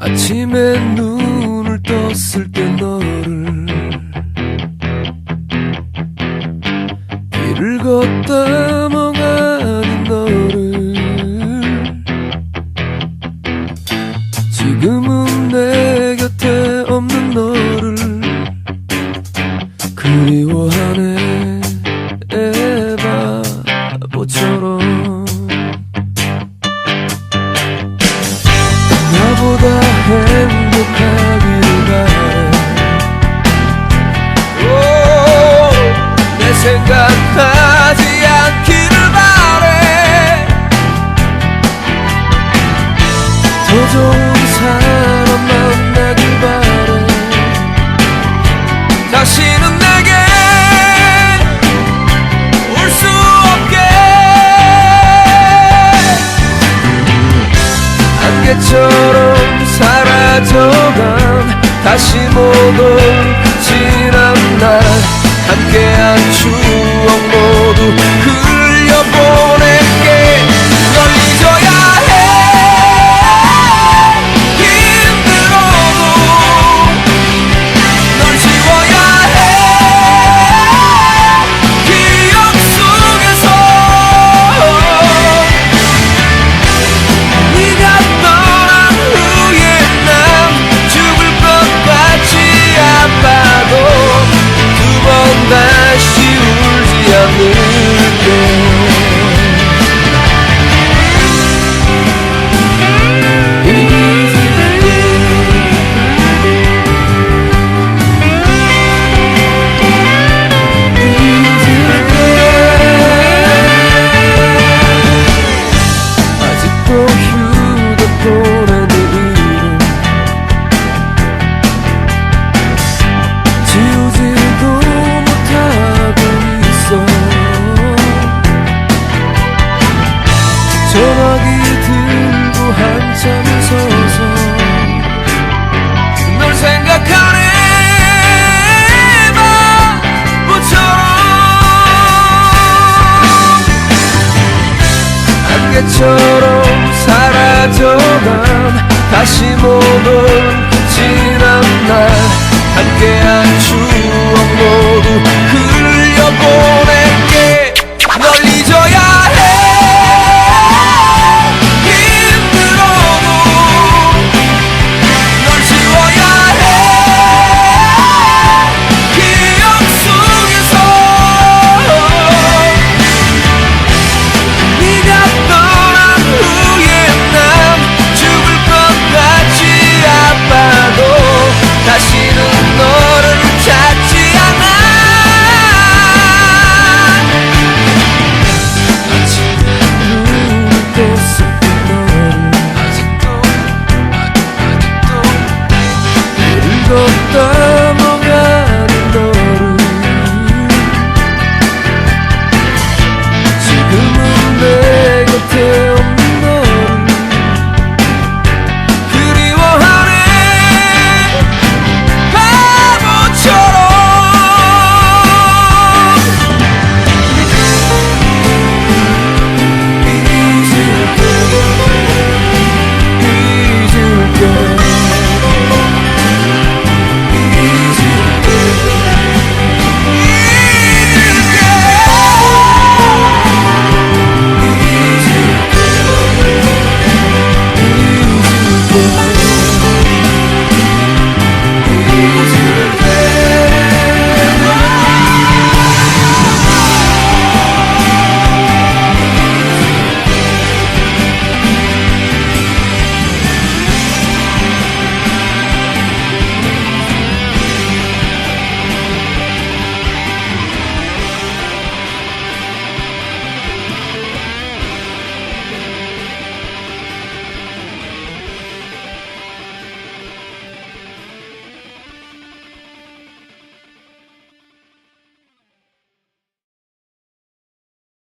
아침에 눈을 떴을 때 너를 길을 걷다 멍 바람처럼 사라져간 다시 못올 지난 날 함께한 추억 모두 것처럼 사라져간 다시 보던 지난 날 함께한 주.